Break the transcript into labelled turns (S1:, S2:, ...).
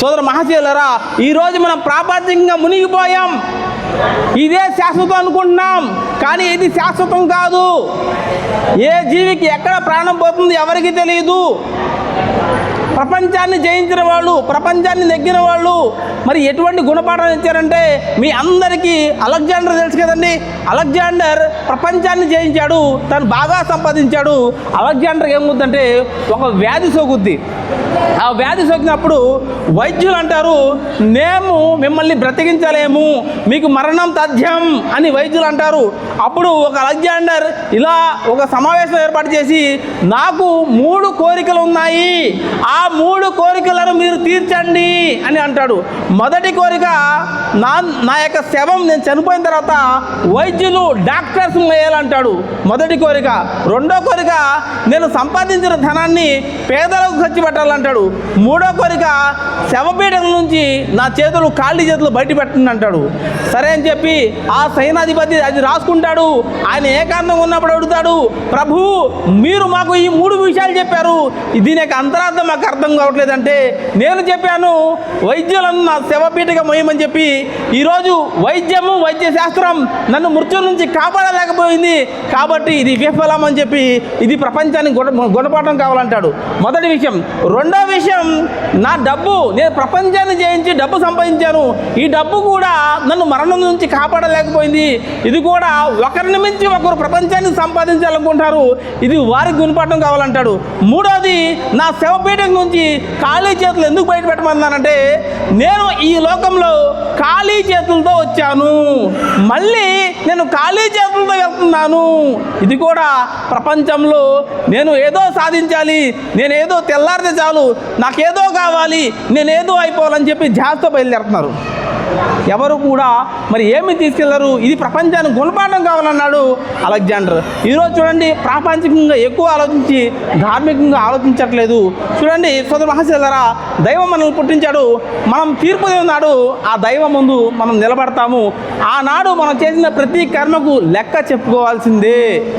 S1: సోదర మహాశీలరా ఈరోజు మనం ప్రాపంచికంగా మునిగిపోయాం. ఇదే శాశ్వతం అనుకుంటున్నాం. కానీ ఇది శాశ్వతం కాదు. ఏ జీవికి ఎక్కడ ప్రాణం పోతుంది ఎవరికి తెలియదు ప్రపంచాన్ని జయించిన వాళ్ళు ప్రపంచాన్ని నెగ్గిన వాళ్ళు మరి ఎటువంటి గుణపాఠం ఇచ్చారంటే మీ అందరికీ అలెగ్జాండర్ తెలుసు కదండి. అలెగ్జాండర్ ప్రపంచాన్ని జయించాడు తను బాగా సంపాదించాడు. అలెగ్జాండర్ ఏమవుద్దంటే ఒక వ్యాధి సోకుద్ది. ఆ వ్యాధి సోకినప్పుడు వైద్యులు అంటారు మేము మిమ్మల్ని బ్రతికించలేము మీకు మరణం తథ్యం అని వైద్యులు అంటారు. అప్పుడు ఒక అలెగ్జాండర్ ఇలా ఒక సమావేశం ఏర్పాటు చేసి నాకు మూడు కోరికలు ఉన్నాయి. ఆ మూడు కోరికలను మీరు తీర్చండి అని అంటాడు. మొదటి కోరిక నా నా యొక్క శవం నేను చనిపోయిన తర్వాత వైద్యులు డాక్టర్స్ వేయాలంటాడు మొదటి కోరిక. రెండో కోరిక నేను సంపాదించిన ధనాన్ని పేదలకు ఖర్చు పెట్టాలంటాడు. మూడో కోరిక శవపీఠం నుంచి నా చేతులు ఖాళీ చేతులు బయట పెట్టండి అంటాడు. సరే అని చెప్పి ఆ సైనాధిపతి అది రాసుకుంటాడు ఆయన ఏకాంతంగా ఉన్నప్పుడు అడుగుతాడు ప్రభు మీరు మాకు ఈ మూడు విషయాలు చెప్పారు. ఇది యొక్క అంతరార్థం మాకు అర్థం కావట్లేదంటే నేను చెప్పాను వైద్యులను నా శవపీఠగా మోయమని చెప్పి ఈరోజు వైద్యము వైద్య శాస్త్రం నన్ను మృత్యు నుంచి కాపాడలేకపోయింది. కాబట్టి ఇది విఫలం అని చెప్పి ఇది ప్రపంచానికి గుణ గుణపాఠం కావాలంటాడు. మొదటి విషయం. రెండో విషయం. నా డబ్బు నేను ప్రపంచాన్ని జయించి డబ్బు సంపాదించాను. ఈ డబ్బు కూడా నన్ను మరణం నుంచి కాపాడలేకపోయింది. ఇది కూడా ఒకరిని మించి ఒకరు ప్రపంచాన్ని సంపాదించాలనుకుంటారు ఇది వారికి గుణపాఠం కావాలంటాడు. మూడోది నా శవపీఠం నుంచి ఖాళీ చేతులు ఎందుకు బయట పెట్టమన్నానంటే నేను ఈ లోకంలో ఖాళీ చేతులతో వచ్చాను. మళ్ళీ నేను ఖాళీ చేతులతో వెళ్తున్నాను. ఇది కూడా ప్రపంచంలో నేను ఏదో సాధించాలి నేను ఏదో తెల్లారితే చాలు నాకేదో కావాలి నేను ఏదో అయిపోవాలని చెప్పి ధ్యాసతో బయలుదేరుతున్నారు. ఎవరు కూడా మరి ఏమి తీసుకెళ్ళరు? ఇది ప్రపంచానికి గుణపాఠం కావాలన్నాడు అలెగ్జాండర్. ఈరోజు చూడండి ప్రాపంచికంగా ఎక్కువ ఆలోచించి ధార్మికంగా ఆలోచించట్లేదు. చూడండి సోదర మహాశిలరా దైవం మనల్ని పుట్టించాడు. మనం తీర్పు నాడు ఆ దైవం ముందు మనం నిలబడతాము. ఆనాడు మనం చేసిన ప్రతి కర్మకు లెక్క చెప్పుకోవాల్సిందే.